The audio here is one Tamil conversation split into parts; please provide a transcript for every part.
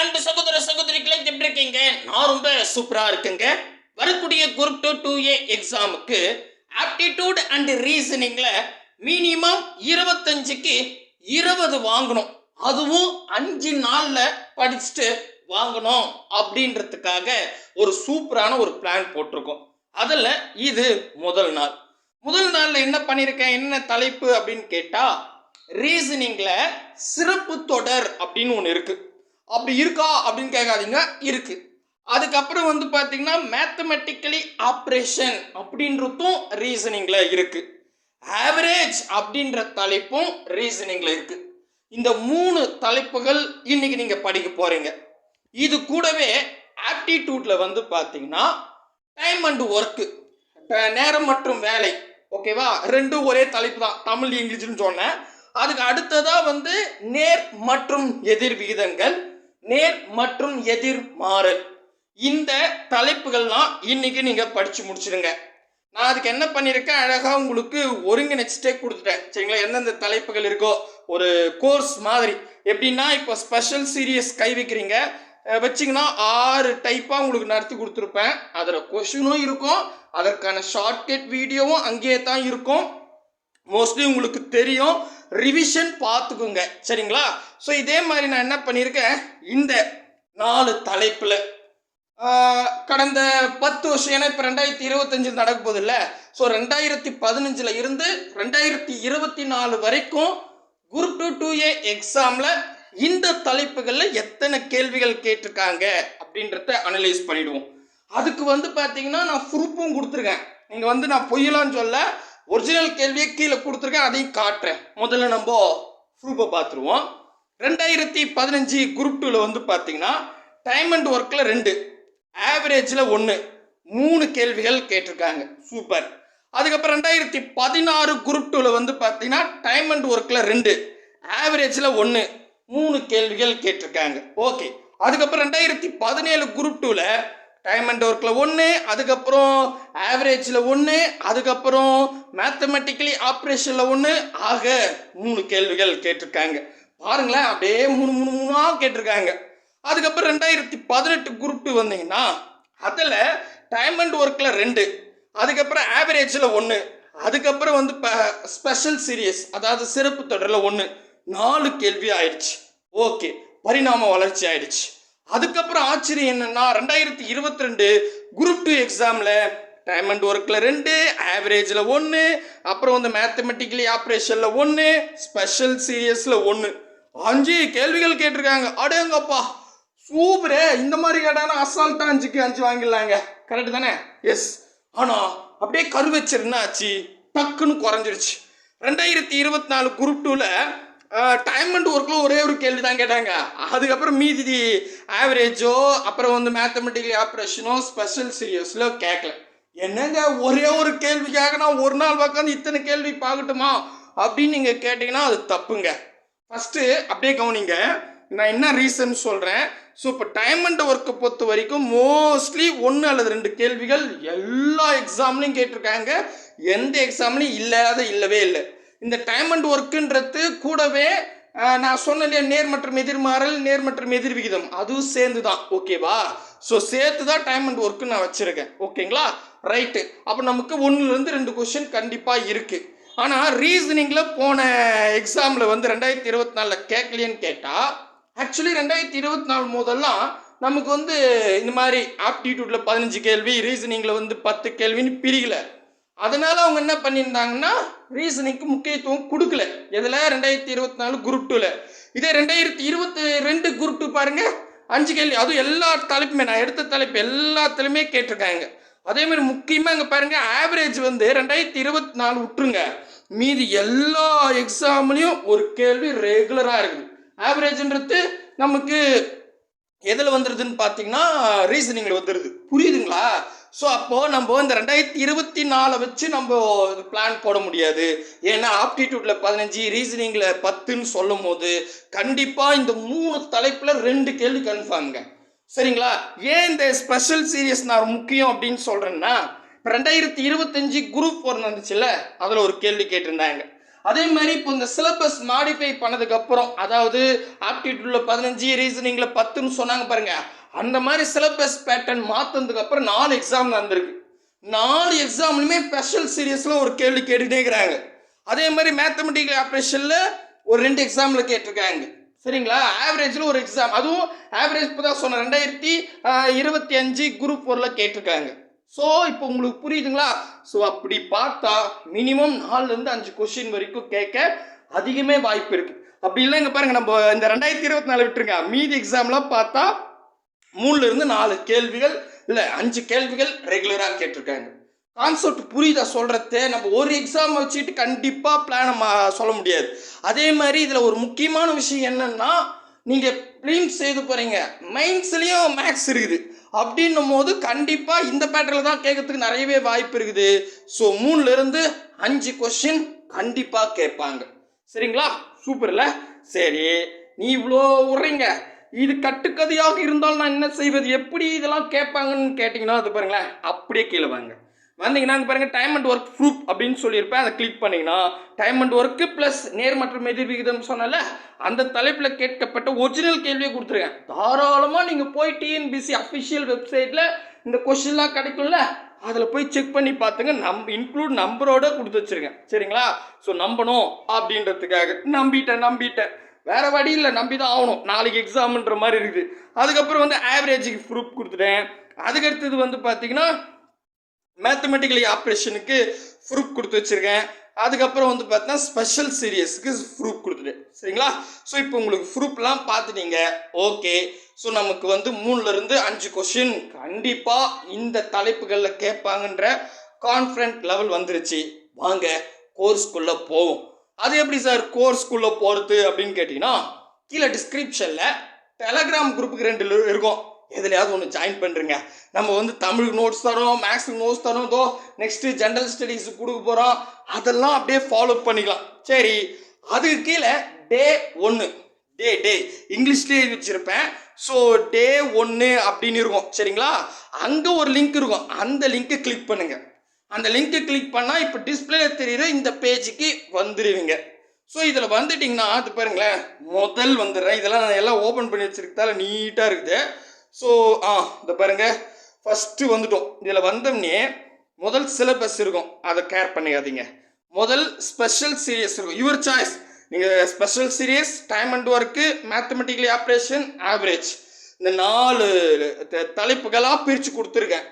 அன்பு சகோதர சகோதரிகளை எப்படி இருக்கீங்க? நான் ரொம்ப சூப்பரா இருக்குங்க. வரக்கூடிய குரூப் டூ டூ ஏ எக்ஸாமுக்கு ஆப்டிடியூட் அண்ட் ரீசனிங்ல மினிமம் இருபத்தஞ்சுக்கு இருபது வாங்கணும். அதுவும் அஞ்சு நாள்ல படிச்சுட்டு வாங்கணும் அப்படின்றதுக்காக ஒரு சூப்பரான ஒரு பிளான் போட்டிருக்கோம். அதில் இது முதல் நாள். முதல் நாளில் என்ன பண்ணியிருக்கேன் என்ன தலைப்பு அப்படின்னு கேட்டால் ரீசனிங்கில் சிறப்பு தொடர் அப்படின்னு ஒன்று இருக்குது அப்படி இருக்கா அப்படின்னு கேட்காதீங்க. இருக்கு. அதுக்கப்புறம் வந்து பார்த்தீங்கன்னா மேத்தமெட்டிக்கலி ஆப்ரேஷன் அப்படின்றதும் ரீசனிங்கில் இருக்கு. ஆவரேஜ் அப்படின்ற தலைப்பும் ரீசனிங்கில் இருக்கு. இந்த மூணு தலைப்புகள் இன்னைக்கு நீங்கள் படிக்க போறீங்க. இது கூடவே ஆப்டிடியூட்ல வந்து பார்த்தீங்கன்னா டைம் அண்ட் ஒர்க்கு நேரம் மற்றும் வேலை ஓகேவா ரெண்டும் ஒரே தலைப்பு தான். தமிழ் இங்கிலீஷ்னு சொன்னேன். அதுக்கு அடுத்ததாக வந்து நேர் மற்றும் எதிர் விகிதங்கள் நேர் மற்றும் எதிர்மாறு இந்த தலைப்புகள்லாம் இன்னைக்கு நீங்கள் படித்து முடிச்சிடுங்க நான் அதுக்கு என்ன பண்ணியிருக்கேன் அழகாக உங்களுக்கு ஒருங்கிணைச்சிட்டே கொடுத்துட்டேன். சரிங்களா? எந்தெந்த தலைப்புகள் இருக்கோ ஒரு கோர்ஸ் மாதிரி. எப்படின்னா இப்போ ஸ்பெஷல் சீரியஸ் கை வைக்கிறீங்க. வச்சிங்கன்னா ஆறு டைப்பாக உங்களுக்கு நடத்தி கொடுத்துருப்பேன். அதில் கொஷினும் இருக்கும். அதற்கான ஷார்ட்கட் வீடியோவும் அங்கேயே தான் இருக்கும். மோஸ்ட்லி உங்களுக்கு தெரியும். ரிவிஷன் பார்த்துக்குங்க. சரிங்களா? ஸோ இதே மாதிரி நான் என்ன பண்ணியிருக்கேன் இந்த நாலு தலைப்பில் கடந்த பத்து வருஷம் ஏன்னா இப்போ ரெண்டாயிரத்தி இருபத்தஞ்சு நடக்க போகுது இல்லை ஸோ ரெண்டாயிரத்தி பதினஞ்சில் இருந்து ரெண்டாயிரத்தி இருபத்தி நாலு வரைக்கும் குரூப் டூ டூ ஏ எக்ஸாமில் இந்த தலைப்புகளில் எத்தனை கேள்விகள் கேட்டிருக்காங்க அப்படின்றத அனலைஸ் பண்ணிவிடுவோம் அதுக்கு வந்து பார்த்தீங்கன்னா நான் ப்ரூஃபும் கொடுத்துருக்கேன். நீங்கள் வந்து நான் பொய்யலான்னு சொல்ல ஒரிஜினல் கேள்வியை கீழே கொடுத்துருக்கேன் அதையும் காட்டுறேன். முதல்ல நம்ம ப்ரூஃபை பார்த்துருவோம். ரெண்டாயிரத்தி பதினஞ்சு குரூப் டூவில் வந்து பார்த்தீங்கன்னா டைம் அண்ட் ஒர்க்கில் ரெண்டு ஆவரேஜில் ஒன்று மூணு கேள்விகள் கேட்டிருக்காங்க. சூப்பர் அதுக்கப்புறம் ரெண்டாயிரத்தி பதினாறு குரூப் டூவில் வந்து பார்த்தீங்கன்னா டைம் அண்ட் ஒர்க்கில் ரெண்டு ஆவரேஜில் ஒன்று மூணு கேள்விகள் கேட்டிருக்காங்க. ஓகே அதுக்கப்புறம் ரெண்டாயிரத்தி பதினேழு குரூப் டூவில் டைம் அண்ட் ஒர்க்கில் ஒன்று அதுக்கப்புறம் ஆவரேஜில் ஒன்று அதுக்கப்புறம் மேத்தமெட்டிக்கலி ஆப்ரேஷனில் ஒன்று ஆக மூணு கேள்விகள் கேட்டிருக்காங்க. பாருங்களேன் அப்படியே மூணு மூணு மூணாக கேட்டிருக்காங்க. அதுக்கப்புறம் ரெண்டாயிரத்தி பதினெட்டு குரூப் டூ வந்தீங்கன்னா அதில் டைம் அண்ட் ஒர்க்கில் ரெண்டு அதுக்கப்புறம் ஆவரேஜில் ஒன்று அதுக்கப்புறம் வந்து இப்போ ஸ்பெஷல் சீரியஸ் அதாவது சிறப்பு தொடரில் ஒன்று நாலு கேள்வி ஆயிடுச்சு. ஓகே பரிணாம வளர்ச்சி ஆயிடுச்சு. அதுக்கப்புறம் ஆச்சரியம் என்னன்னா ரெண்டாயிரத்தி இருபத்தி ரெண்டு குரூப் டூ எக்ஸாமில் டைம் அண்ட் ஒர்க்கில் ரெண்டு ஆவரேஜில் ஒன்று அப்புறம் வந்து மேத்தமெட்டிக்கலி ஆப்ரேஷனில் ஒன்று ஸ்பெஷல் சீரியஸில் ஒன்று அஞ்சு கேள்விகள் கேட்டிருக்காங்க. அடேங்கப்பா சூப்பரே இந்த மாதிரி கேட்டானா அசால்ட்டாக அஞ்சுக்கு அஞ்சு வாங்கிடலாங்க. கரெக்டு தானே? எஸ் ஆனால் அப்படியே கரு வச்சிருந்தா ஆச்சு டக்குன்னு குறைஞ்சிருச்சு. ரெண்டாயிரத்தி இருபத்தி நாலு குரூப் டூவில் டைம் அண்ட் ஒர்க்கில் ஒரே ஒரு கேள்வி தான் கேட்டாங்க. அதுக்கப்புறம் மீதி ஆவரேஜோ அப்புறம் வந்து மேத்தமெட்டிக்கல் ஆப்ரேஷனோ ஸ்பெஷல் சீரியஸில் கேட்கல என்னங்க ஒரே ஒரு கேள்விக்காக நான் ஒரு நாள் உட்காந்து இத்தனை கேள்வி பார்க்கட்டுமா? அப்படின்னு நீங்கள் கேட்டிங்கன்னா அது தப்புங்க. ஃபஸ்ட்டு அப்படியே கவனிங்க. நான் என்ன ரீசன் சொல்கிறேன் ஸோ இப்போ டைம் அண்ட் ஒர்க்கை பொறுத்த வரைக்கும் மோஸ்ட்லி ஒன்று அல்லது ரெண்டு கேள்விகள் எல்லா எக்ஸாம்லையும் கேட்டிருக்காங்க. எந்த எக்ஸாம்லையும் இல்லாத இல்லவே இல்லை. இந்த டைம் அண்ட் ஒர்க்குன்றது கூடவே நான் சொன்ன இல்லையா நேர் மற்றும் எதிர்மாறல் நேர் மற்றும் எதிர் விகிதம். அதுவும் சேர்ந்து தான் ஓகேவா ஸோ சேர்த்து தான் டைம் அண்ட் ஒர்க்கு நான் வச்சுருக்கேன். ஓகேங்களா ரைட்டு அப்போ நமக்கு ஒன்றுலேருந்து ரெண்டு கொஷின் கண்டிப்பாக இருக்குது ஆனால் ரீசனிங்கில் போன எக்ஸாமில் வந்து ரெண்டாயிரத்தி இருபத்தி நாலில் கேட்கலையேன்னு கேட்டால் ஆக்சுவலி ரெண்டாயிரத்தி இருபத்தி நாலு முதல்லாம் நமக்கு வந்து இந்த மாதிரி ஆப்டிடியூட்டில் பதினஞ்சு கேள்வி ரீசனிங்கில் வந்து பத்து கேள்வின்னு பிரிகலை அதனால அவங்க என்ன பண்ணியிருந்தாங்கன்னா ரீசனிங்க்கு முக்கியத்துவம் கொடுக்கல. இதில் ரெண்டாயிரத்தி இருபத்தி நாலு குரூப் டூவில் இதே ரெண்டாயிரத்தி இருபத்தி ரெண்டு குரூப் டூ பாருங்க. அஞ்சு கேள்வி. அதுவும் எல்லா தலைப்புமே நான் எடுத்த தலைப்பு எல்லாத்துலேயுமே கேட்டிருக்காங்க. அதே மாதிரி முக்கியமாக இங்கே பாருங்க ஆவரேஜ் வந்து ரெண்டாயிரத்தி இருபத்தி நாலு விட்டுருங்க. மீதி எல்லா எக்ஸாம்லேயும் ஒரு கேள்வி ரெகுலராக இருக்குது. ஆவரேஜ்ன்றது நமக்கு எதில் வந்துடுதுன்னு பார்த்தீங்கன்னா ரீசனிங்கில் வந்துடுது புரியுதுங்களா? ஸோ அப்போது நம்ம இந்த ரெண்டாயிரத்தி இருபத்தி நாலை வச்சு நம்ம பிளான் போட முடியாது. ஏன்னா ஆப்டிடியூட்டில் பதினஞ்சு ரீசனிங்கில் பத்துன்னு சொல்லும் போது கண்டிப்பாக இந்த மூணு தலைப்பில் ரெண்டு கேள்வி கன்ஃபார்ம்ங்க சரிங்களா? ஏன் இந்த ஸ்பெஷல் சீரியஸ் நான் முக்கியம் அப்படின்னு சொல்கிறேன்னா ரெண்டாயிரத்தி இருபத்தஞ்சு குரூப் ஃபோர் வந்துச்சுல்ல அதில் ஒரு கேள்வி கேட்டிருந்தாங்க. அதே மாதிரி இப்போ இந்த சிலபஸ் மாடிஃபை பண்ணதுக்கப்புறம் அதாவது ஆப்டிடியூட்டில் பதினஞ்சு ரீசனிங்கில் பத்துன்னு சொன்னாங்க பாருங்கள் அந்த மாதிரி சிலபஸ் பேட்டர்ன் மாற்றினதுக்கு அப்புறம் நாலு எக்ஸாம் வந்திருக்கு நாலு எக்ஸாம்லையுமே ஸ்பெஷல் சீரியஸில் ஒரு கேள்வி கேட்டுகிட்டே இருக்கிறாங்க. அதே மாதிரி மேத்தமெட்டிக்கல் ஆப்ரேஷனில் ஒரு ரெண்டு எக்ஸாமில் கேட்டிருக்காங்க. சரிங்களா? ஆவரேஜில் ஒரு எக்ஸாம் அதுவும் ஆவரேஜ் இப்போ தான் சொன்னேன். ரெண்டாயிரத்தி இருபத்தி அஞ்சு குரூப் ஃபோரில் கேட்டிருக்காங்க. ஸோ இப்போ உங்களுக்கு புரியுதுங்களா? ஸோ அப்படி பார்த்தா மினிமம் நாலுலேருந்து அஞ்சு கொஷின் வரைக்கும் கேட்க அதிகமே வாய்ப்பு இருக்குது அப்படி இல்லைங்க பாருங்கள் பாருங்க நம்ம இந்த ரெண்டாயிரத்தி இருபத்தி நாலு விட்டுருங்க. மீதி எக்ஸாம்லாம் பார்த்தா மூணுல இருந்து நாலு கேள்விகள் இல்லை அஞ்சு கேள்விகள் ரெகுலராக கேட்டிருக்காங்க. கான்செப்ட் புரியுதா சொல்கிறத நம்ம ஒரு எக்ஸாம் வச்சுட்டு கண்டிப்பாக பிளானை சொல்ல முடியாது. அதே மாதிரி இதில் ஒரு முக்கியமான விஷயம் என்னென்னா நீங்கள் ப்ளீம்ஸ் செய்து போகிறீங்க மைன்ஸ்லேயும் மேக்ஸ் இருக்குது. அப்படின்னும் போது கண்டிப்பாக இந்த பேட்டரில் தான் கேட்கறதுக்கு நிறையவே வாய்ப்பு இருக்குது. ஸோ மூணுலேருந்து அஞ்சு கொஷின் கண்டிப்பாக கேட்பாங்க. சரிங்களா? சூப்பர்ல சரி. நீ இவ்வளோ விட்றீங்க இது கட்டுக்கதையாக இருந்தால் நான் என்ன செய்வது? எப்படி இதெல்லாம் கேட்பாங்கன்னு கேட்டிங்கன்னா அது பாருங்களேன் அப்படியே கீழே வாங்க. வந்தீங்கன்னா அங்கே பாருங்க டைம் அண்ட் ஒர்க் ப்ரூஃப் அப்படின்னு சொல்லியிருப்பேன். அதை கிளிக் பண்ணிங்கன்னா டைம் அண்ட் ஒர்க்கு ப்ளஸ் நேர் மற்றும் எதிர் விகிதம் சொன்னல அந்த தலைப்பில் கேட்கப்பட்ட ஒரிஜினல் கேள்வியை கொடுத்துருக்கேன். தாராளமாக நீங்கள் போய் டிஎன்பிசி அஃபிஷியல் வெப்சைட்டில் இந்த கொஷின்லாம் கிடைக்கும்ல அதில் போய் செக் பண்ணி பார்த்துங்க. நம் இன்க்ளூட் நம்பரோட கொடுத்து வச்சிருக்கேன். சரிங்களா? ஸோ நம்பணும் அப்படின்றதுக்காக நம்பிட்டேன் நம்பிட்டேன். வேற வழி இல்லை நம்பி தான் ஆகணும். நாளைக்கு எக்ஸாம்ன்ற மாதிரி இருக்குது. அதுக்கப்புறம் வந்து ஆவரேஜுக்கு ப்ரூஃப் கொடுத்துட்டேன். அதுக்கடுத்தது வந்து பார்த்தீங்கன்னா மேத்தமெட்டிக்கலி ஆப்ரேஷனுக்கு ப்ரூஃப் கொடுத்து வச்சுருக்கேன். அதுக்கப்புறம் வந்து பார்த்தீங்கன்னா ஸ்பெஷல் சீரியஸுக்கு ப்ரூஃப் கொடுத்துட்டேன். சரிங்களா? ஸோ இப்போ உங்களுக்கு ப்ரூஃப்லாம் பார்த்துட்டீங்க ஓகே ஸோ நமக்கு வந்து மூணுலேருந்து அஞ்சு கொஷின் கண்டிப்பாக இந்த தலைப்புகளில் கேட்பாங்கன்ற கான்ஃபிடென்ட் லெவல் வந்துருச்சு. வாங்க கோர்ஸ்குள்ளே போவோம். அது எப்படி சார் கோர்ஸ்குள்ளே போகிறது அப்படின்னு கேட்டிங்கன்னா கீழே டிஸ்கிரிப்ஷனில் டெலகிராம் குரூப்புக்கு ரெண்டு இருக்கும். எதுலையாவது ஒன்று ஜாயின் பண்ணுறங்க நம்ம வந்து தமிழ் நோட்ஸ் தரோம் மேக்ஸ் நோட்ஸ் தரோம் தோ நெக்ஸ்ட்டு ஜென்ரல் ஸ்டடீஸ் கொடுக்க போகிறோம் அதெல்லாம் அப்படியே ஃபாலோ பண்ணிக்கலாம். சரி அதுக்கு கீழே டே ஒன்று டே டே இங்கிலீஷ்லேயே வச்சுருப்பேன். ஸோ டே ஒன்று அப்படின்னு இருக்கும். சரிங்களா? அங்கே ஒரு லிங்க் இருக்கும். அந்த லிங்க்கை கிளிக் பண்ணுங்கள் அந்த லிங்க்கை கிளிக் பண்ணால் இப்போ டிஸ்பிளே தெரியுது இந்த பேஜுக்கு வந்துடுவீங்க ஸோ இதில் வந்துட்டிங்கன்னா அது பாருங்களேன் முதல் வந்துடுறேன். இதெல்லாம் நான் எல்லாம் ஓப்பன் பண்ணி வச்சுருக்கதால நீட்டாக இருக்குது. ஸோ ஆ இதை பாருங்கள் ஃபஸ்ட்டு வந்துட்டோம். இதில் வந்தோம்னே முதல் சிலபஸ் இருக்கும். அதை கேர் பண்ணிக்காதீங்க முதல் ஸ்பெஷல் சீரியஸ் இருக்கும். யுவர் சாய்ஸ் நீங்கள் special series time and work mathematically operation average இந்த நாலு த- தலைப்புகளாக பிரித்து கொடுத்துருக்கேன்.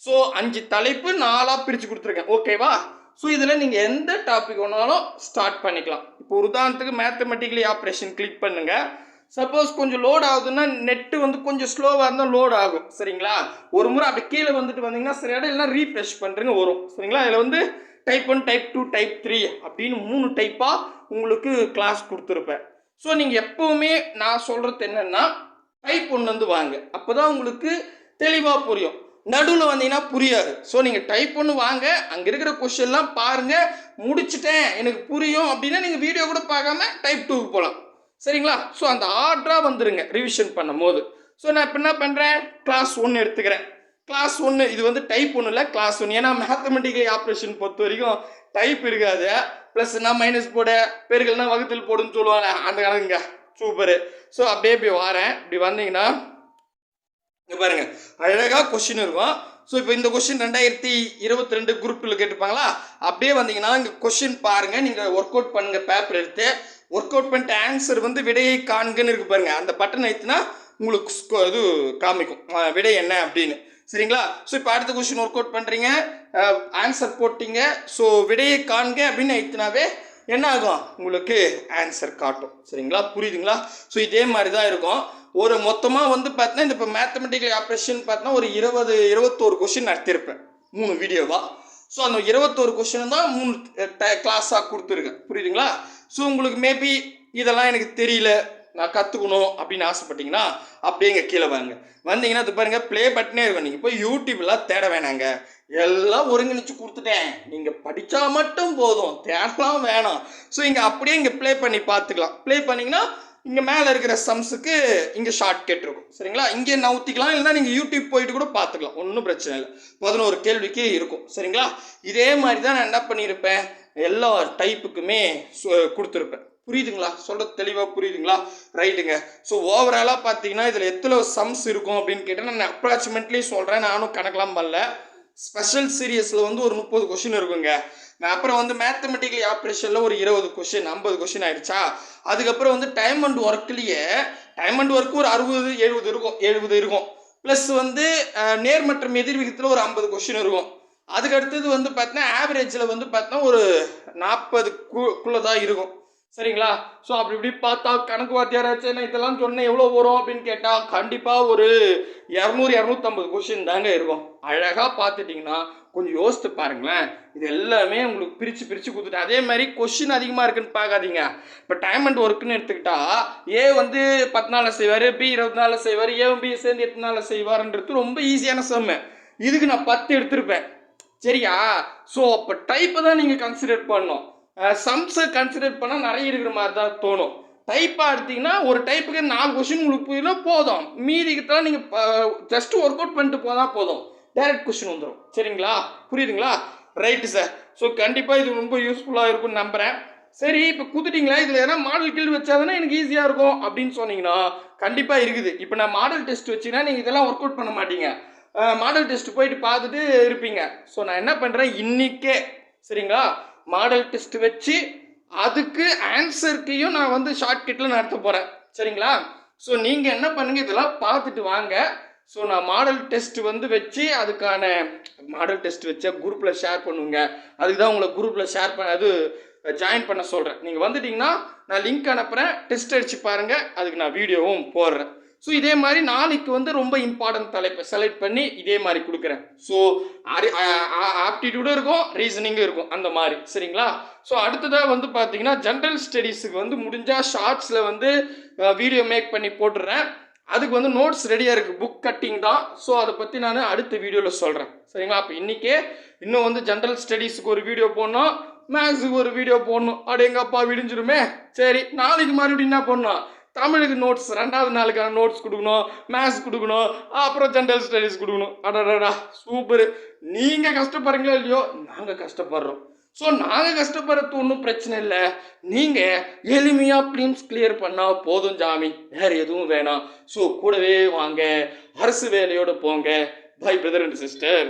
ஸோ அஞ்சு தலைப்பு நாலாக பிரித்து கொடுத்துருக்கேன். ஓகேவா ஸோ இதில் நீங்கள் எந்த டாபிக் வேணாலும் ஸ்டார்ட் பண்ணிக்கலாம். இப்போ உதாரணத்துக்கு மேத்தமெட்டிக்கலி ஆப்ரேஷன் கிளிக் பண்ணுங்கள் சப்போஸ் கொஞ்சம் லோட் ஆகுதுன்னா நெட்டு வந்து கொஞ்சம் ஸ்லோவாக இருந்தால் லோட் ஆகும். சரிங்களா? ஒரு முறை அப்படி கீழே வந்துட்டு வந்தீங்கன்னா சரி இடம் இல்லைனா ரீஃப்ரெஷ் பண்ணுறங்க வரும். சரிங்களா? இதில் வந்து type one type two type three அப்படின்னு மூணு டைப்பாக உங்களுக்கு கிளாஸ் கொடுத்துருப்பேன். ஸோ நீங்கள் எப்போவுமே நான் சொல்கிறது என்னென்னா டைப் ஒன்று வந்து வாங்க. அப்போ தான் உங்களுக்கு தெளிவாக புரியும். நடுவில் வந்தீங்கன்னா புரியாது. ஸோ நீங்கள் டைப் ஒன்று வாங்க. அங்கே இருக்கிற கொஷின்லாம் பாருங்கள் முடிச்சுட்டேன். எனக்கு புரியும் அப்படின்னா நீங்கள் வீடியோ கூட பார்க்காம டைப் டூக்கு போகலாம் சரிங்களா? ஸோ அந்த ஆர்டராக வந்துடுங்க ரிவிஷன் பண்ணும்போது. ஸோ நான் இப்போ என்ன பண்ணுறேன் கிளாஸ் ஒன்று எடுத்துக்கிறேன். கிளாஸ் ஒன்று இது வந்து டைப் ஒன்று இல்லை கிளாஸ் ஒன்று ஏன்னா மேத்தமெட்டிக்கல் ஆப்ரேஷன் பொறுத்த வரைக்கும் டைப் இருக்காது ப்ளஸ்னா மைனஸ் போட? பேர்கள்னா வகுத்தில் போடுன்னு சொல்லுவாங்க. அந்த கணக்குங்க. சூப்பரு ஸோ அப்படியே இப்படி வரேன். இப்படி வந்தீங்கன்னா இங்கே பாருங்கள் அழகாக கொஷின் இருக்கும். ஸோ இப்போ இந்த கொஷின் ரெண்டாயிரத்தி இருபத்தி ரெண்டு குரூப்பில் கேட்டுப்பாங்களா அப்படியே வந்தீங்கன்னா இங்கே கொஷின் பாருங்கள் நீங்கள் ஒர்க் அவுட் பண்ணுங்கள் பேப்பர் எடுத்து. ஒர்க் அவுட் பண்ணிட்டு ஆன்சர் வந்து விடையை காண்கன்னு இருக்கு பாருங்கள் அந்த பட்டன் ஐத்துனா உங்களுக்கு இது காமிக்கும். விடை என்ன அப்படின்னு. சரிங்களா? ஸோ இப்போ அடுத்த கொஷின் ஒர்க் அவுட் பண்ணுறீங்க ஆன்சர் போட்டிங்க. ஸோ விடையை காண்க அப்படின்னு ஐத்துனாவே என்ன ஆகும் உங்களுக்கு ஆன்சர் காட்டும். சரிங்களா? புரியுதுங்களா? ஸோ இதே மாதிரி தான் இருக்கும். ஒரு மொத்தமாக வந்து பார்த்தீங்கன்னா இந்த இப்போ மேத்தமெட்டிக்கல் ஆப்ரேஷன் பார்த்தீங்கன்னா ஒரு இருபது இருபத்தோரு கொஷின் நடத்தியிருப்பேன் மூணு வீடியோவா ஸோ அந்த இருபத்தோரு கொஷின் தான் மூணு கிளாஸாக கொடுத்துருக்கேன் புரியுதுங்களா? ஸோ உங்களுக்கு மேபி இதெல்லாம் எனக்கு தெரியல. நான் கற்றுக்கணும் அப்படின்னு ஆசைப்பட்டீங்கன்னா அப்படியே இங்கே கீழே வாங்க. வந்தீங்கன்னா இது பாருங்கள் ப்ளே பட்டனே இருக்கும். நீங்கள் போய் யூடியூப்லாம் தேட வேணாங்க. எல்லாம் ஒருங்கிணைச்சு கொடுத்துட்டேன். நீங்கள் படித்தா மட்டும் போதும். தேடலாம் வேணாம். ஸோ இங்கே அப்படியே இங்கே ப்ளே பண்ணி பார்த்துக்கலாம். ப்ளே பண்ணிங்கன்னா இங்கே மேலே இருக்கிற சம்ஸுக்கு இங்கே ஷார்ட் கட் இருக்கும். சரிங்களா? இங்கே நவுத்திக்கலாம் இல்லைன்னா நீங்கள் யூடியூப் போயிட்டு கூட பார்த்துக்கலாம். ஒன்றும் பிரச்சனை இல்லை. பதினோரு கேள்விக்கு இருக்கும். சரிங்களா? இதே மாதிரி தான் நான் என்ன பண்ணியிருப்பேன்? எல்லா டைப்புக்குமே கொடுத்துருப்பேன். புரியுதுங்களா? சொல்கிறது தெளிவாக புரியுதுங்களா? ரைட்டுங்க. ஸோ ஓவராலாக பார்த்தீங்கன்னா இதில் எத்தனை சம்ஸ் இருக்கும் அப்படின்னு கேட்டால் நான் அப்ராக்சிமேட்லி சொல்கிறேன் நானும் கணக்கெலாம் பண்ணல. ஸ்பெஷல் சீரியஸில் வந்து ஒரு முப்பது கொஷின் இருக்குங்க. நான் அப்புறம் வந்து மேத்தமெட்டிக்கல் ஆப்ரேஷனில் ஒரு இருபது கொஷின் ஐம்பது கொஷின் ஆயிடுச்சா? அதுக்கப்புறம் வந்து டைம் அண்ட் ஒர்க்லேயே டைம் அண்ட் ஒர்க் ஒரு அறுபது எழுபது இருக்கும். எழுபது இருக்கும். ப்ளஸ் வந்து நேர் மற்றும் எதிர்விகிதத்தில் ஒரு ஐம்பது கொஷின் இருக்கும். அதுக்கு அடுத்தது வந்து பார்த்தீங்கன்னா ஆவரேஜில் வந்து பார்த்தீங்கன்னா ஒரு நாற்பது குள்ளே தான் இருக்கும். சரிங்களா? ஸோ அப்படி இப்படி பார்த்தா கணக்கு வாத்தியாராச்சு நான் இதெல்லாம் சொன்னேன் எவ்வளோ வரும் அப்படின்னு கேட்டால் கண்டிப்பாக ஒரு இரநூறு இரநூத்தம்பது கொஷின் தாங்க இருக்கும். அழகாக பார்த்துட்டிங்கன்னா கொஞ்சம் யோசித்து பாருங்களேன். இது எல்லாமே உங்களுக்கு பிரித்து பிரித்து கொடுத்துட்டு அதே மாதிரி கொஷின் அதிகமாக இருக்குன்னு பார்க்காதீங்க. இப்போ டைம் அண்ட் ஒர்க்குன்னு எடுத்துக்கிட்டா ஏ வந்து பத்து நாளில் செய்வார் பி இருபத்தி நாளில் செய்வார் ஏவும் பி சேர்ந்து எத்தனை நாளில் செய்வார்ன்றது ரொம்ப ஈஸியான செம்மு இதுக்கு நான் பத்து எடுத்திருப்பேன். சரியா? ஸோ அப்போ டைப்பை தான் நீங்கள் கன்சிடர் பண்ணணும். சம்ஸை கன்சிடர் பண்ணால் நிறைய இருக்கிற மாதிரி தான் தோணும். டைப்பாக எடுத்தீங்கன்னா ஒரு டைப்புக்கு நாலு கொஷின் உங்களுக்கு புரியல போதும். மீதிக்கிட்டலாம் நீங்கள் ஜஸ்ட் ஒர்க் அவுட் பண்ணிட்டு போனால் போதும். டைரக்ட் கொஷின் வந்துடும் சரிங்களா? புரியுதுங்களா? ரைட்டு சார் ஸோ கண்டிப்பாக இது ரொம்ப யூஸ்ஃபுல்லாக இருக்கும்னு நம்புகிறேன் சரி இப்போ குத்துட்டிங்களா இதில் எதனா மாடல் கீழ் வச்சாதானே எனக்கு ஈஸியாக இருக்கும் அப்படின்னு சொன்னீங்கன்னா கண்டிப்பாக இருக்குது. இப்போ நான் மாடல் டெஸ்ட் வச்சிங்கன்னா நீங்கள் இதெல்லாம் ஒர்க் அவுட் பண்ண மாட்டீங்க. மாடல் டெஸ்ட் போயிட்டு பார்த்துட்டு இருப்பீங்க. ஸோ நான் என்ன பண்ணுறேன் இன்றைக்கே சரிங்களா? மாடல் டெஸ்ட் வச்சு அதுக்கு ஆன்சருக்கையும் நான் வந்து ஷார்ட்கட்டில் நடத்த போகிறேன் சரிங்களா? ஸோ நீங்கள் என்ன பண்ணுங்கள் இதெல்லாம் பார்த்துட்டு வாங்க. ஸோ நான் மாடல் டெஸ்ட் வந்து வச்சு அதுக்கான மாடல் டெஸ்ட் வச்சு குரூப்பில் ஷேர் பண்ணுங்க. அதுக்கு தான் உங்களை குரூப்பில் ஷேர் பண்ண அது ஜாயின் பண்ண சொல்கிறேன் நீங்கள் வந்துட்டிங்கன்னா நான் லிங்க் அனுப்புகிறேன் டெஸ்ட் அடித்து பாருங்கள் அதுக்கு நான் வீடியோவும் போடுறேன். ஸோ இதே மாதிரி நாளைக்கு வந்து ரொம்ப இம்பார்ட்டன்ட் தலைப்பை செலக்ட் பண்ணி இதே மாதிரி கொடுக்குறேன். ஸோ ஆப்டிடியூடும் இருக்கும் ரீசனிங்கும் இருக்கும் அந்த மாதிரி. சரிங்களா? ஸோ அடுத்ததாக வந்து பார்த்தீங்கன்னா ஜென்ரல் ஸ்டடீஸுக்கு வந்து முடிஞ்சால் ஷார்ட்ஸில் வந்து வீடியோ மேக் பண்ணி போட்டுடுறேன். அதுக்கு வந்து நோட்ஸ் ரெடியாக இருக்குது புக் கட்டிங் தான். ஸோ அதை பற்றி நான் அடுத்த வீடியோவில் சொல்கிறேன் சரிங்களா? அப்போ இன்றைக்கே இன்னும் வந்து ஜென்ரல் ஸ்டடீஸுக்கு ஒரு வீடியோ போடணும் மேக்ஸுக்கு ஒரு வீடியோ போடணும். அப்படி எங்கள் அப்பா விடிஞ்சிருமே. சரி நாளைக்கு மறுபடியும் என்ன பண்ணணும் தமிழுக்கு நோட்ஸ் ரெண்டாவது நாளுக்கான நோட்ஸ் கொடுக்கணும் மேத்ஸ் கொடுக்கணும் அப்புறம் ஜென்ரல் ஸ்டடீஸ் கொடுக்கணும். அடடா சூப்பர் நீங்கள் கஷ்டப்படுறீங்களோ இல்லையோ நாங்கள் கஷ்டப்படுறோம். ஸோ நாங்கள் கஷ்டப்படுறது ஒன்றும் பிரச்சனை இல்லை. நீங்கள் எளிமையாக ப்ரீம்ஸ் கிளியர் பண்ணால் போதும் ஜாமி. வேறு எதுவும் வேணாம். ஸோ கூடவே வாங்க. அரசு வேலையோடு போங்க. By brother and sister